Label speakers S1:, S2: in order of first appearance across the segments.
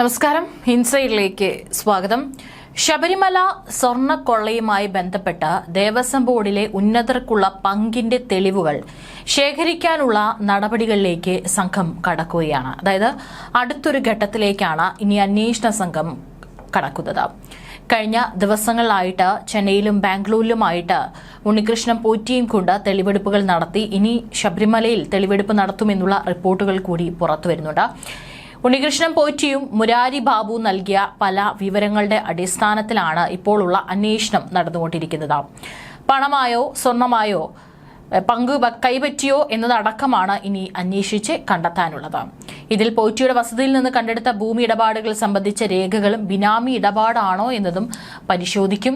S1: നമസ്കാരം. ഹിൻസയിലേക്ക് സ്വാഗതം. ശബരിമല സ്വർണക്കൊള്ളയുമായി ബന്ധപ്പെട്ട ദേവസ്വം ബോർഡിലെ ഉന്നതർക്കുള്ള പങ്കിന്റെ തെളിവുകൾ ശേഖരിക്കാനുള്ള നടപടികളിലേക്ക് സംഘം കടക്കുകയാണ്. അതായത് അടുത്തൊരു ഘട്ടത്തിലേക്കാണ് ഇനി അന്വേഷണ സംഘം കടക്കുന്നത്. കഴിഞ്ഞ ദിവസങ്ങളിലായിട്ട് ചെന്നൈയിലും ബാംഗ്ലൂരിലുമായിട്ട് ഉണ്ണികൃഷ്ണൻ പോറ്റിയും കൊണ്ട് തെളിവെടുപ്പുകൾ നടത്തി. ഇനി ശബരിമലയിൽ തെളിവെടുപ്പ് നടത്തുമെന്നുള്ള റിപ്പോർട്ടുകൾ കൂടി പുറത്തുവരുന്നുണ്ട്. ഉണ്ണികൃഷ്ണൻ പോറ്റിയും മുരാരി ബാബു നൽകിയ പല വിവരങ്ങളുടെ അടിസ്ഥാനത്തിലാണ് ഇപ്പോഴുള്ള അന്വേഷണം നടന്നുകൊണ്ടിരിക്കുന്നത്. പണമായോ സ്വർണമായോ പങ്ക് കൈപറ്റിയോ എന്നതടക്കമാണ് ഇനി അന്വേഷിച്ച് കണ്ടെത്താനുള്ളത്. ഇതിൽ പോറ്റിയുടെ വസതിയിൽ നിന്ന് കണ്ടെടുത്ത ഭൂമി ഇടപാടുകൾ സംബന്ധിച്ച രേഖകളും ബിനാമി ഇടപാടാണോ എന്നതും പരിശോധിക്കും.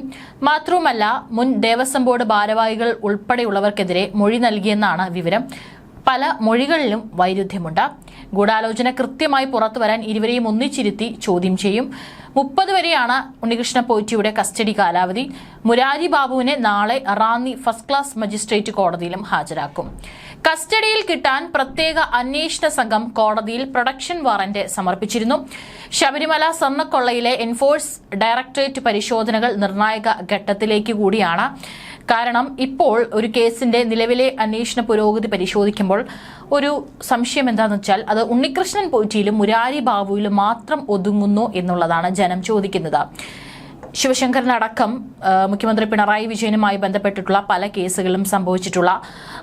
S1: മാത്രവുമല്ല മുൻ ദേവസ്വം ബോർഡ് ഭാരവാഹികൾ ഉൾപ്പെടെയുള്ളവർക്കെതിരെ മൊഴി നൽകിയെന്നാണ് വിവരം. പല മൊഴികളിലും വൈരുദ്ധ്യമുണ്ട്. ഗൂഢാലോചന കൃത്യമായി പുറത്തു വരാൻ ഇരുവരെയും ഒന്നിച്ചിരുത്തി ചോദ്യം ചെയ്യും. മുപ്പത് വരെയാണ് ഉണ്ണികൃഷ്ണ പോയിറ്റിയുടെ കസ്റ്റഡി കാലാവധി. മുരാരി ബാബുവിനെ നാളെ റാന്നി ഫസ്റ്റ് ക്ലാസ് മജിസ്ട്രേറ്റ് കോടതിയിലും ഹാജരാക്കും. കസ്റ്റഡിയിൽ കിട്ടാൻ പ്രത്യേക അന്വേഷണ സംഘം കോടതിയിൽ പ്രൊഡക്ഷൻ വാറന്റ് സമർപ്പിച്ചിരുന്നു. ശബരിമല സ്വർണക്കൊള്ളയിലെ എൻഫോഴ്സ് ഡയറക്ടറേറ്റ് പരിശോധനകൾ നിർണായക ഘട്ടത്തിലേക്ക് കൂടിയാണ്. കാരണം ഇപ്പോൾ ഒരു കേസിന്റെ നിലവിലെ അന്വേഷണ പുരോഗതി പരിശോധിക്കുമ്പോൾ ഒരു സംശയം എന്താണെന്ന് വെച്ചാൽ അത് ഉണ്ണികൃഷ്ണൻ പോറ്റിയിലും മുരാരി ബാബുവിലും മാത്രം ഒതുങ്ങുന്നു എന്നുള്ളതാണ് ജനം ചോദിക്കുന്നത്. ശിവശങ്കരനടക്കം ആ, മുഖ്യമന്ത്രി പിണറായി വിജയനുമായി ബന്ധപ്പെട്ടിട്ടുള്ള പല കേസുകളും സംഭവിച്ചിട്ടുള്ള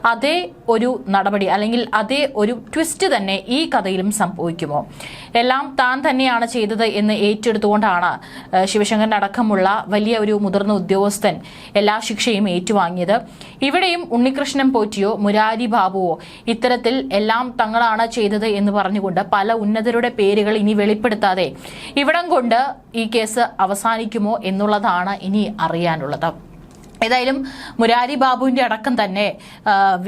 S1: അതേ ഒരു നടപടി അല്ലെങ്കിൽ അതേ ഒരു ട്വിസ്റ്റ് തന്നെ ഈ കഥയിലും സംഭവിക്കുമോ? എല്ലാം താൻ തന്നെയാണ് ചെയ്തത് എന്ന് ഏറ്റെടുത്തുകൊണ്ടാണ് ശിവശങ്കറിനടക്കമുള്ള വലിയ ഒരു മുതിർന്ന ഉദ്യോഗസ്ഥൻ എല്ലാ ശിക്ഷയും ഏറ്റുവാങ്ങിയത്. ഇവിടെയും ഉണ്ണികൃഷ്ണൻ പോറ്റിയോ മുരാരി ബാബുവോ ഇത്തരത്തിൽ എല്ലാം തങ്ങളാണ് ചെയ്തത് എന്ന് പറഞ്ഞുകൊണ്ട് പല ഉന്നതരുടെ പേരുകൾ ഇനി വെളിപ്പെടുത്താതെ ഇവിടം കൊണ്ട് ഈ കേസ് അവസാനിക്കുമോ എന്നുള്ളതാണ് ഇനി അറിയാനുള്ളത്. ഏതായാലും മുരാരി ബാബുവിന്റെ അടക്കം തന്നെ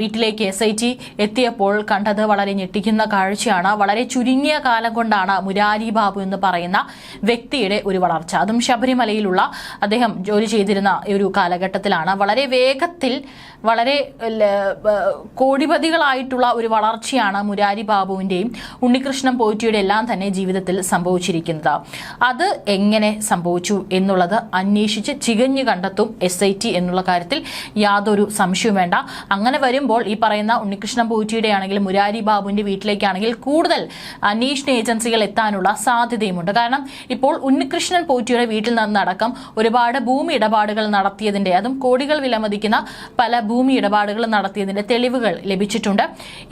S1: വീട്ടിലേക്ക് എസ് ഐ ടി എത്തിയപ്പോൾ കണ്ടത് വളരെ ഞെട്ടിക്കുന്ന കാഴ്ചയാണ്. വളരെ ചുരുങ്ങിയ കാലം കൊണ്ടാണ് മുരാരി ബാബു എന്ന് പറയുന്ന വ്യക്തിയുടെ ഒരു വളർച്ച. അതും ശബരിമലയിലുള്ള അദ്ദേഹം ജോലി ചെയ്തിരുന്ന ഒരു കാലഘട്ടത്തിലാണ്. വളരെ വേഗത്തിൽ വളരെ കോടിപതികളായിട്ടുള്ള ഒരു വളർച്ചയാണ് മുരാരി ബാബുവിന്റെയും ഉണ്ണികൃഷ്ണൻ പോറ്റിയുടെ എല്ലാം തന്നെ ജീവിതത്തിൽ സംഭവിച്ചിരിക്കുന്നത്. അത് എങ്ങനെ സംഭവിച്ചു എന്നുള്ളത് അന്വേഷിച്ച് ചികഞ്ഞു കണ്ടെത്തും എസ് ഐ ടി എന്നുള്ള കാര്യത്തിൽ യാതൊരു സംശയവും വേണ്ട. അങ്ങനെ വരുമ്പോൾ ഈ പറയുന്ന ഉണ്ണികൃഷ്ണൻ പൂച്ചിയുടെ ആണെങ്കിൽ മുരാരി ബാബുവിന്റെ വീട്ടിലേക്കാണെങ്കിൽ കൂടുതൽ അന്വേഷണ ഏജൻസികൾ എത്താനുള്ള സാധ്യതയുമുണ്ട്. കാരണം ഇപ്പോൾ ഉണ്ണികൃഷ്ണൻ പൂച്ചിയുടെ വീട്ടിൽ നിന്നടക്കം ഒരുപാട് ഭൂമി ഇടപാടുകൾ നടത്തിയതിന്റെ അതും കോടികൾ വിലമതിക്കുന്ന പല ഭൂമി ഇടപാടുകൾ നടത്തിയതിന്റെ തെളിവുകൾ ലഭിച്ചിട്ടുണ്ട്.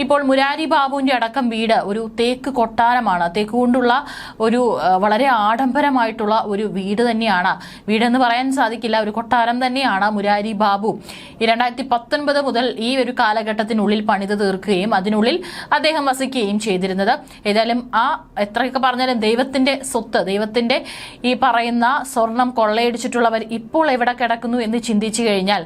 S1: ഇപ്പോൾ മുരാരി ബാബുവിന്റെ അടക്കം വീട് ഒരു തേക്ക് കൊട്ടാരമാണ്. തേക്ക് കൊണ്ടുള്ള ഒരു വളരെ ആഡംബരമായിട്ടുള്ള ഒരു വീട് തന്നെയാണ്. വീടെന്ന് പറയാൻ സാധിക്കില്ല ഒരു കൊട്ടാരം തന്നെയാണ് മുരാരി ബാബു. രണ്ടായിരത്തി പത്തൊൻപത് മുതൽ ഈ ഒരു കാലഘട്ടത്തിനുള്ളിൽ പണിത് തീർക്കുകയും അതിനുള്ളിൽ അദ്ദേഹം വസിക്കുകയും ചെയ്തിരുന്നത്. ഏതായാലും ആ എത്രയൊക്കെ പറഞ്ഞാലും ദൈവത്തിന്റെ സ്വത്ത് ദൈവത്തിന്റെ ഈ പറയുന്ന സ്വർണം കൊള്ളയടിച്ചിട്ടുള്ളവർ ഇപ്പോൾ എവിടെ കിടക്കുന്നു എന്ന് ചിന്തിച്ചു കഴിഞ്ഞാൽ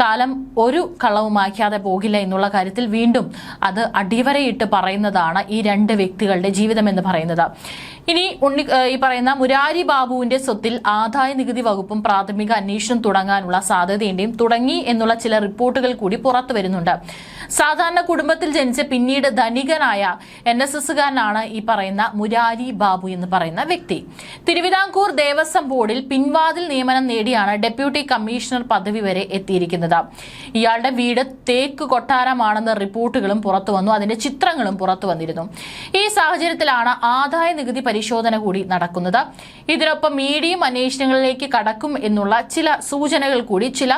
S1: കാലം ഒരു കളവുമാക്കാതെ പോകില്ല എന്നുള്ള കാര്യത്തിൽ വീണ്ടും അത് അടിവരയിട്ട് പറയുന്നതാണ് ഈ രണ്ട് വ്യക്തികളുടെ ജീവിതം എന്ന് പറയുന്നത്. ഇനി ഉണ്ണി ഈ പറയുന്ന മുരാരി ബാബുവിന്റെ സ്വത്തിൽ ആദായ നികുതി വകുപ്പും പ്രാഥമിക അന്വേഷണം തുടങ്ങാനുള്ള സാധ്യതയുണ്ടെയും തുടങ്ങി എന്നുള്ള ചില റിപ്പോർട്ടുകൾ കൂടി പുറത്തു വരുന്നുണ്ട്. സാധാരണ കുടുംബത്തിൽ ജനിച്ച് പിന്നീട് ധനികനായ എൻ എസ് എസുകാരനാണ് ഈ പറയുന്ന മുരാരി ബാബു എന്ന് പറയുന്ന വ്യക്തി. തിരുവിതാംകൂർ ദേവസ്വം ബോർഡിൽ പിൻവാതിൽ നിയമനം നേടിയാണ് ഡെപ്യൂട്ടി കമ്മീഷണർ പദവി വരെ എത്തിയിരിക്കുന്നത്. ഇയാളുടെ വീട് തേക്ക് കൊട്ടാരമാണെന്ന റിപ്പോർട്ടുകളും പുറത്തു വന്നു. അതിന്റെ ചിത്രങ്ങളും പുറത്തു വന്നിരുന്നു. ഈ സാഹചര്യത്തിലാണ് ആദായ നികുതി പരിശോധന കൂടി നടക്കുന്നത്. ഇതിനൊപ്പം മീഡിയം അന്വേഷണങ്ങളിലേക്ക് കടക്കും എന്നുള്ള ചില സൂചനകൾ കൂടി ചില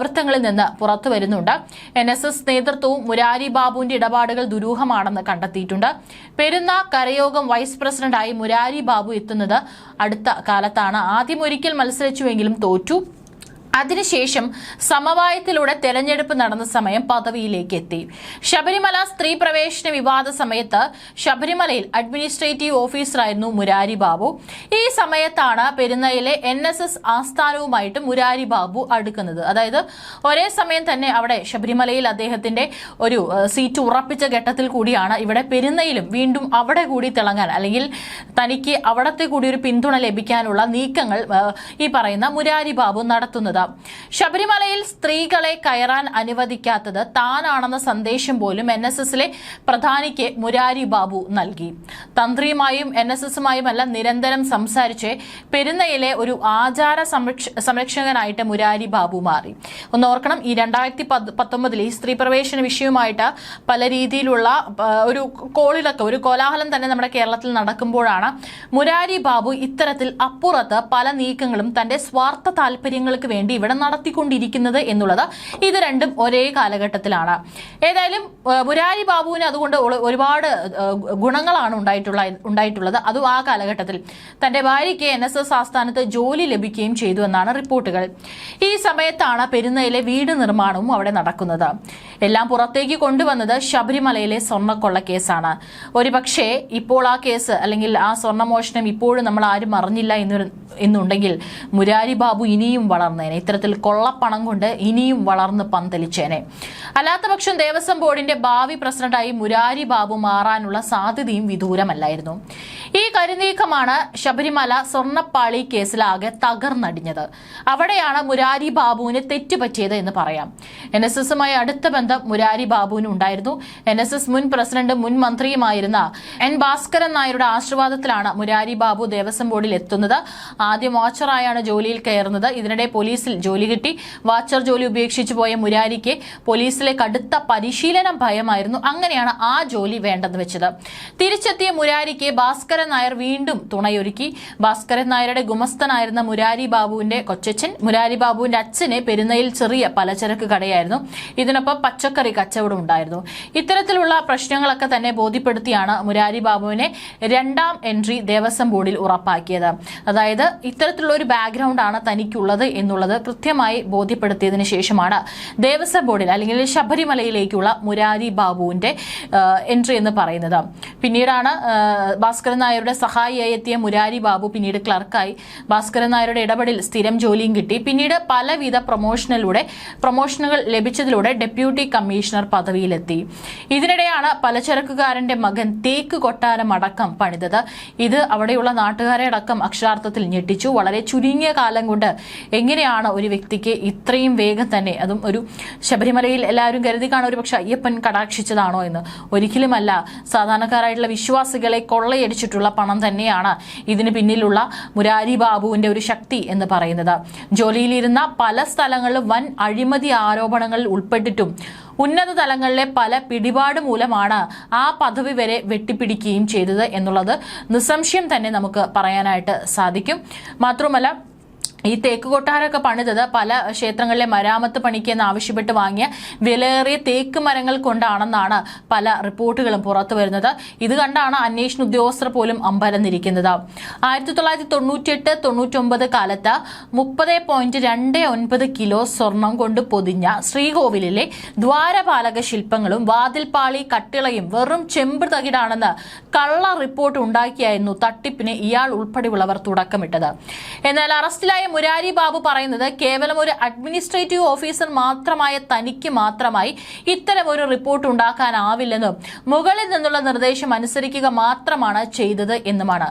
S1: വൃത്തങ്ങളിൽ നിന്ന് പുറത്തു വരുന്നുണ്ട്. എൻ എസ് എസ് നേതൃത്വവും മുരാരി ബാബുവിന്റെ ഇടപാടുകൾ ദുരൂഹമാണെന്ന് കണ്ടെത്തിയിട്ടുണ്ട്. പെരുന്ന കരയോഗം വൈസ് പ്രസിഡന്റായി മുരാരി ബാബു എത്തുന്നത് അടുത്ത കാലത്താണ്. ആദ്യം ഒരിക്കൽ മത്സരിച്ചുവെങ്കിലും തോറ്റു. അതിനുശേഷം സമവായത്തിലൂടെ തെരഞ്ഞെടുപ്പ് നടന്ന സമയം പദവിയിലേക്ക് എത്തി. ശബരിമല സ്ത്രീ പ്രവേശന വിവാദ സമയത്ത് ശബരിമലയിൽ അഡ്മിനിസ്ട്രേറ്റീവ് ഓഫീസറായിരുന്നു മുരാരി ബാബു. ഈ സമയത്താണ് പെരുന്നയിലെ എൻ എസ് എസ് ആസ്ഥാനവുമായിട്ട് മുരാരി ബാബു അടുക്കുന്നത്. അതായത് ഒരേ സമയം തന്നെ അവിടെ ശബരിമലയിൽ അദ്ദേഹത്തിന്റെ ഒരു സീറ്റ് ഉറപ്പിച്ച ഘട്ടത്തിൽ കൂടിയാണ് ഇവിടെ പെരുന്നയിലും വീണ്ടും അവിടെ കൂടി തിളങ്ങാൻ അല്ലെങ്കിൽ തനിക്ക് അവിടത്തെ കൂടി ഒരു പിന്തുണ ലഭിക്കാനുള്ള നീക്കങ്ങൾ ഈ പറയുന്ന മുരാരി ബാബു നടത്തുന്നത്. ശബരിമലയിൽ സ്ത്രീകളെ കയറാൻ അനുവദിക്കാത്തത് താനാണെന്ന സന്ദേശം പോലും എൻ എസ് എസിലെ പ്രധാനിക്ക് മുരാരി ബാബു നൽകി. തന്ത്രിയുമായും എൻ എസ് എസുമായുമല്ല നിരന്തരം സംസാരിച്ച് പെരുന്നയിലെ ഒരു ആചാര സംരക്ഷ സംരക്ഷകനായിട്ട് മുരാരി ബാബു മാറി. ഒന്ന് ഓർക്കണം ഈ രണ്ടായിരത്തി പത്തൊമ്പതിൽ ഈ സ്ത്രീ പ്രവേശന വിഷയവുമായിട്ട് പല രീതിയിലുള്ള ഒരു കോളിളക്കം ഒരു കോലാഹലം തന്നെ നമ്മുടെ കേരളത്തിൽ നടക്കുമ്പോഴാണ് മുരാരി ബാബു ഇത്തരത്തിൽ അപ്പുറത്ത് പല നീക്കങ്ങളും തന്റെ സ്വാർത്ഥ താല്പര്യങ്ങൾക്ക് വേണ്ടി ഇവിടെ നടത്തിക്കൊണ്ടിരിക്കുന്നത് എന്നുള്ളത് ഇത് രണ്ടും ഒരേ കാലഘട്ടത്തിലാണ്. ഏതായാലും മുരാരി ബാബുവിന് അതുകൊണ്ട് ഒരുപാട് ഗുണങ്ങളാണ് ഗുണങ്ങളാണ് ഉണ്ടായിട്ടുള്ള ഉണ്ടായിട്ടുള്ളത്. അതും ആ കാലഘട്ടത്തിൽ തന്റെ ഭാര്യയ്ക്ക് എൻ എസ് എസ് ആസ്ഥാനത്ത് ജോലി ലഭിക്കുകയും ചെയ്തു എന്നാണ് റിപ്പോർട്ടുകൾ. ഈ സമയത്താണ് പെരുന്നയിലെ വീട് നിർമ്മാണവും അവിടെ നടക്കുന്നത്. എല്ലാം പുറത്തേക്ക് കൊണ്ടുവന്നത് ശബരിമലയിലെ സ്വർണക്കൊള്ള കേസാണ്. ഒരുപക്ഷെ ഇപ്പോൾ ആ കേസ് അല്ലെങ്കിൽ ആ സ്വർണമോഷണം ഇപ്പോഴും നമ്മൾ ആരും അറിഞ്ഞില്ല എന്ന് എന്നുണ്ടെങ്കിൽ മുരാരി ബാബു ഇനിയും വളർന്നേനെ. ഇത്തരത്തിൽ കൊള്ളപ്പണം കൊണ്ട് ഇനിയും വളർന്ന് പന്തലിച്ചേനെ. അല്ലാത്ത പക്ഷം ദേവസ്വം ബോർഡിന്റെ ഭാവി പ്രസിഡന്റായി മുരാരി ബാബു മാറാനുള്ള സാധ്യതയും വിദൂരമല്ലായിരുന്നു ഈ കരുനീക്കമാണ് ശബരിമല സ്വർണപ്പാളി കേസിലാകെ തകർന്നടിഞ്ഞത്. അവിടെയാണ് മുരാരി ബാബുവിന് തെറ്റുപറ്റിയത് എന്ന് പറയാം. എൻ എസ് എസുമായി അടുത്ത ബന്ധം മുരാരി ബാബുവിന് ഉണ്ടായിരുന്നു. എൻ എസ് എസ് മുൻ പ്രസിഡന്റ് മുൻ മന്ത്രിയുമായിരുന്ന എൻ ഭാസ്കരൻ നായരുടെ ആശീർവാദത്തിലാണ് മുരാരി ബാബു ദേവസ്വം ബോർഡിൽ എത്തുന്നത്. ആദ്യം വാച്ചറായാണ് ജോലിയിൽ കയറുന്നത്. ഇതിനിടെ പോലീസിൽ ജോലി കിട്ടി. വാച്ചർ ജോലി ഉപേക്ഷിച്ചു പോയ മുരാരിക്ക് പോലീസിലെ കടുത്ത പരിശീലനം ഭയമായിരുന്നു. അങ്ങനെയാണ് ആ ജോലി വേണ്ടെന്ന് വെച്ചത്. തിരിച്ചെത്തിയ മുരാരിക്ക് ഭാസ്കരൻ നായർ വീണ്ടും തുണയൊരുക്കി. ഭാസ്കരൻ നായരുടെ ഗുമസ്തനായിരുന്ന മുരാരി ബാബുവിന്റെ കൊച്ചച്ഛൻ. മുരാരി ബാബുവിന്റെ അച്ഛനെ പെരുന്നയിൽ ചെറിയ പലചരക്ക് കടയായിരുന്നു. ഇതിനൊപ്പം പച്ചക്കറി കച്ചവടം ഉണ്ടായിരുന്നു. ഇത്തരത്തിലുള്ള പ്രശ്നങ്ങളൊക്കെ തന്നെ ബോധ്യപ്പെടുത്തിയാണ് മുരാരി ബാബുവിനെ രണ്ടാം എൻട്രി ദേവസ്വം ബോർഡിൽ ഉറപ്പാക്കിയത്. അതായത് ഇത്തരത്തിലുള്ള ഒരു ബാക്ക്ഗ്രൗണ്ടാണ് തനിക്കുള്ളത് എന്നുള്ളത് കൃത്യമായി ബോധ്യപ്പെടുത്തിയതിന് ശേഷമാണ് ദേവസ്വം ബോർഡിൽ അല്ലെങ്കിൽ ശബരിമലയിലേക്കുള്ള മുരാരി ബാബുവിന്റെ എൻട്രി എന്ന് പറയുന്നത്. പിന്നീടാണ് ഭാസ്കരൻ നായരുടെ സഹായിയായി എത്തിയ മുരാരി ബാബു പിന്നീട് ക്ലർക്കായി. ഭാസ്കരൻ നായരുടെ ഇടപെടൽ സ്ഥിരം ജോലിയും കിട്ടി. പിന്നീട് പലവിധ പ്രൊമോഷനിലൂടെ പ്രൊമോഷനുകൾ ലഭിച്ചതിലൂടെ ഡെപ്യൂട്ടി കമ്മീഷണർ പദവിയിലെത്തി. ഇതിനിടെയാണ് പലചരക്കുകാരന്റെ മകൻ തേക്ക് കൊട്ടാരം അടക്കം പണിതത്. ഇത് അവിടെയുള്ള നാട്ടുകാരെ അടക്കം അക്ഷരാർത്ഥത്തിൽ ഞെട്ടിച്ചു. വളരെ ചുരുങ്ങിയ കാലം കൊണ്ട് എങ്ങനെയാണ് ഒരു വ്യക്തിക്ക് ഇത്രയും വേഗം തന്നെ അതും ഒരു ശബരിമലയിൽ എല്ലാവരും കരുതി കാണും ഒരു പക്ഷെ അയ്യപ്പൻ കടാക്ഷിച്ചതാണോ എന്ന്. ഒരിക്കലുമല്ല. സാധാരണക്കാരായിട്ടുള്ള വിശ്വാസികളെ കൊള്ളയടിച്ചിട്ടുള്ള പണം തന്നെയാണ് ഇതിന് പിന്നിലുള്ള മുരാരി ബാബുവിന്റെ ഒരു ശക്തി എന്ന് പറയുന്നത്. ജോലിയിലിരുന്ന പല സ്ഥലങ്ങളിലും വൻ അഴിമതി ആരോപണങ്ങളിൽ ഉൾപ്പെട്ടിട്ടും ഉന്നത തലങ്ങളിലെ പല പിടിപാട് മൂലമാണ് ആ പദവി വരെ വെട്ടിപ്പിടിക്കുകയും ചെയ്തത് എന്നുള്ളത് നിസ്സംശയം തന്നെ നമുക്ക് പറയാനായിട്ട് സാധിക്കും. മാത്രമല്ല ഈ തേക്ക് കൊട്ടാരമൊക്കെ പണിതത് പല ക്ഷേത്രങ്ങളിലെ മരാമത്ത് പണിക്ക് എന്ന് ആവശ്യപ്പെട്ട് വാങ്ങിയ വിലയേറിയ തേക്ക് മരങ്ങൾ കൊണ്ടാണെന്നാണ് പല റിപ്പോർട്ടുകളും പുറത്തു വരുന്നത്. ഇത് കണ്ടാണ് അന്വേഷണ ഉദ്യോഗസ്ഥർ പോലും അമ്പരന്നിരിക്കുന്നത്. ആയിരത്തി തൊള്ളായിരത്തി തൊണ്ണൂറ്റിയെട്ട് തൊണ്ണൂറ്റൊമ്പത് കാലത്ത് മുപ്പത് പോയിന്റ് രണ്ട് ഒൻപത് കിലോ സ്വർണം കൊണ്ട് പൊതിഞ്ഞ ശ്രീകോവിലിലെ ദ്വാരപാലക ശില്പങ്ങളും വാതിൽപാളി കട്ടിളയും വെറും ചെമ്പ് തകിടാണെന്ന് കള്ള റിപ്പോർട്ട് ഉണ്ടാക്കിയായിരുന്നു തട്ടിപ്പിന് ഇയാൾ ഉൾപ്പെടെയുള്ളവർ തുടക്കമിട്ടത്. എന്നാൽ അറസ്റ്റിലായ മുരാരി ബാബു പറയുന്നത് കേവലം ഒരു അഡ്മിനിസ്ട്രേറ്റീവ് ഓഫീസർ മാത്രമായ തനിക്ക് മാത്രമായി ഇത്തരം ഒരു റിപ്പോർട്ട് ഉണ്ടാക്കാനാവില്ലെന്നും മുകളിൽ നിന്നുള്ള നിർദ്ദേശം അനുസരിക്കുക മാത്രമാണ് ചെയ്തത് എന്നുമാണ്.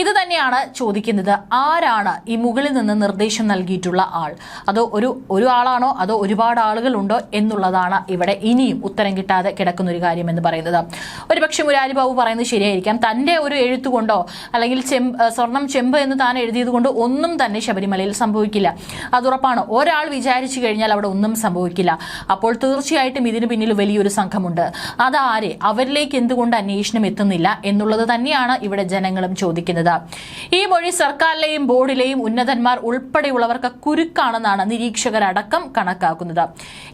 S1: ഇത് തന്നെയാണ് ചോദിക്കുന്നത്. ആരാണ് ഈ മുകളിൽ നിന്ന് നിർദ്ദേശം നൽകിയിട്ടുള്ള ആൾ? അതോ ഒരു ഒരു ആളാണോ? അതോ ഒരുപാട് ആളുകളുണ്ടോ എന്നുള്ളതാണ് ഇവിടെ ഇനിയും ഉത്തരം കിട്ടാതെ കിടക്കുന്ന ഒരു കാര്യം എന്ന് പറയുന്നത്. ഒരുപക്ഷെ മുരാരി ബാബു പറയുന്നത് ശരിയായിരിക്കാം. തന്റെ ഒരു എഴുത്തുകൊണ്ടോ അല്ലെങ്കിൽ ചെമ്പ് സ്വർണം ചെമ്പ് എന്ന് താൻ എഴുതിയത് ഒന്നും തന്നെ ശബരിമലയിൽ സംഭവിക്കില്ല. അതുറപ്പാണ് ഒരാൾ വിചാരിച്ചു കഴിഞ്ഞാൽ അവിടെ ഒന്നും സംഭവിക്കില്ല. അപ്പോൾ തീർച്ചയായിട്ടും ഇതിന് പിന്നിൽ വലിയൊരു സംഘമുണ്ട്. അതാരെ അവരിലേക്ക് എന്തുകൊണ്ട് അന്വേഷണം എത്തുന്നില്ല എന്നുള്ളത് തന്നെയാണ് ഇവിടെ ജനങ്ങളും ചോദിക്കുന്നത്. ഈ മൊഴി സർക്കാരിലെയും ബോർഡിലെയും ഉന്നതന്മാർ ഉൾപ്പെടെയുള്ളവർക്ക് കുരുക്കാണെന്നാണ് നിരീക്ഷകരടക്കം കണക്കാക്കുന്നത്.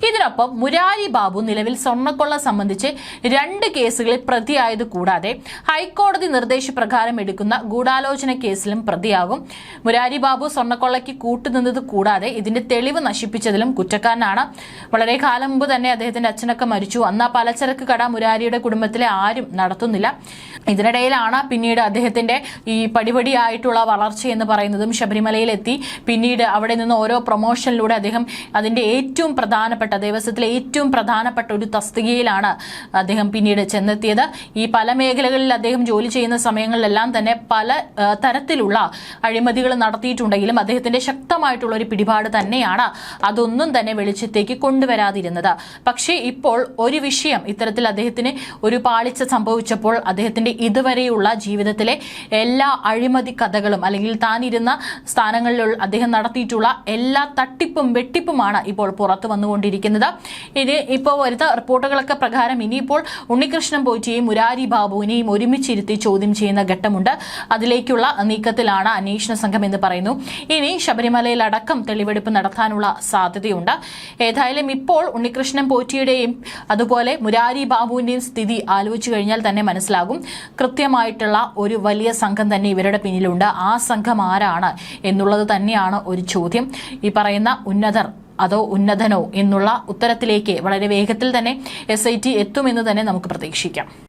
S1: ഇതിനൊപ്പം മുരാരി ബാബു നിലവിൽ സ്വർണക്കൊള്ള സംബന്ധിച്ച് രണ്ട് കേസുകളിൽ പ്രതിയായത് കൂടാതെ ഹൈക്കോടതി നിർദ്ദേശപ്രകാരം എടുക്കുന്ന ഗൂഢാലോചന കേസിലും പ്രതിയാകും. മുരാരി ബാബു സ്വർണക്കൊള്ളയ്ക്ക് കൂട്ടുനിന്നത് കൂടാതെ ഇതിന്റെ തെളിവ് നശിപ്പിച്ചതിലും കുറ്റക്കാരനാണ്. വളരെ കാലം മുമ്പ് തന്നെ അദ്ദേഹത്തിന്റെ അച്ഛനൊക്കെ മരിച്ചു. അന്ന് ആ പലചരക്ക് കട മുരാരിയുടെ കുടുംബത്തിലെ ആരും നടത്തുന്നില്ല. ഇതിനിടയിലാണ് പിന്നീട് അദ്ദേഹത്തിന്റെ ഈ പടിപടിയായിട്ടുള്ള വളർച്ച എന്ന് പറയുന്നതും ശബരിമലയിലെത്തി. പിന്നീട് അവിടെ നിന്ന് ഓരോ പ്രൊമോഷനിലൂടെ അദ്ദേഹം അതിന്റെ ഏറ്റവും പ്രധാനപ്പെട്ട ദേവസ്വത്തിലെ ഏറ്റവും പ്രധാനപ്പെട്ട ഒരു തസ്തികയിലാണ് അദ്ദേഹം പിന്നീട് ചെന്നെത്തിയത്. ഈ പല മേഖലകളിൽ അദ്ദേഹം ജോലി ചെയ്യുന്ന സമയങ്ങളിലെല്ലാം തന്നെ പല തരത്തിലുള്ള അഴിമതികൾ നടത്തിയിട്ടുണ്ടെങ്കിലും അദ്ദേഹം അദ്ദേഹത്തിന്റെ ശക്തമായിട്ടുള്ള ഒരു പിടിപാട് തന്നെയാണ് അതൊന്നും തന്നെ വെളിച്ചത്തേക്ക് കൊണ്ടുവരാതിരുന്നത്. പക്ഷേ ഇപ്പോൾ ഒരു വിഷയം ഇത്തരത്തിൽ അദ്ദേഹത്തിന് ഒരു പാളിച്ച സംഭവിച്ചപ്പോൾ അദ്ദേഹത്തിന്റെ ഇതുവരെയുള്ള ജീവിതത്തിലെ എല്ലാ അഴിമതി കഥകളും അല്ലെങ്കിൽ താൻ ഇരുന്ന സ്ഥാനങ്ങളിൽ അദ്ദേഹം നടത്തിയിട്ടുള്ള എല്ലാ തട്ടിപ്പും വെട്ടിപ്പുമാണ് ഇപ്പോൾ പുറത്തു വന്നുകൊണ്ടിരിക്കുന്നത്. ഇനി ഇപ്പോൾ വരുന്ന റിപ്പോർട്ടുകളൊക്കെ പ്രകാരം ഇനിയിപ്പോൾ ഉണ്ണികൃഷ്ണൻ പോയിറ്റിയെയും മുരാരി ബാബുവിനെയും ഒരുമിച്ചിരുത്തി ചോദ്യം ചെയ്യുന്ന ഘട്ടമുണ്ട്. അതിലേക്കുള്ള നീക്കത്തിലാണ് അന്വേഷണ സംഘം എന്ന് പറയുന്നു. ഇനി ശബരിമലയിൽ അടക്കം തെളിവെടുപ്പ് നടത്താനുള്ള സാധ്യതയുണ്ട്. ഏതായാലും ഇപ്പോൾ ഉണ്ണികൃഷ്ണൻ പോറ്റിയുടെയും അതുപോലെ മുരാരി ബാബുവിന്റെയും സ്ഥിതി ആലോചിച്ചു കഴിഞ്ഞാൽ തന്നെ മനസ്സിലാകും. കൃത്യമായിട്ടുള്ള ഒരു വലിയ സംഘം തന്നെ ഇവരുടെ പിന്നിലുണ്ട്. ആ സംഘം ആരാണ് എന്നുള്ളത് തന്നെയാണ് ഒരു ചോദ്യം. ഈ പറയുന്ന ഉന്നതർ അതോ ഉന്നതനോ എന്നുള്ള ഉത്തരത്തിലേക്ക് വളരെ വേഗത്തിൽ തന്നെ എസ് ഐ ടി എത്തുമെന്ന് തന്നെ നമുക്ക് പ്രതീക്ഷിക്കാം.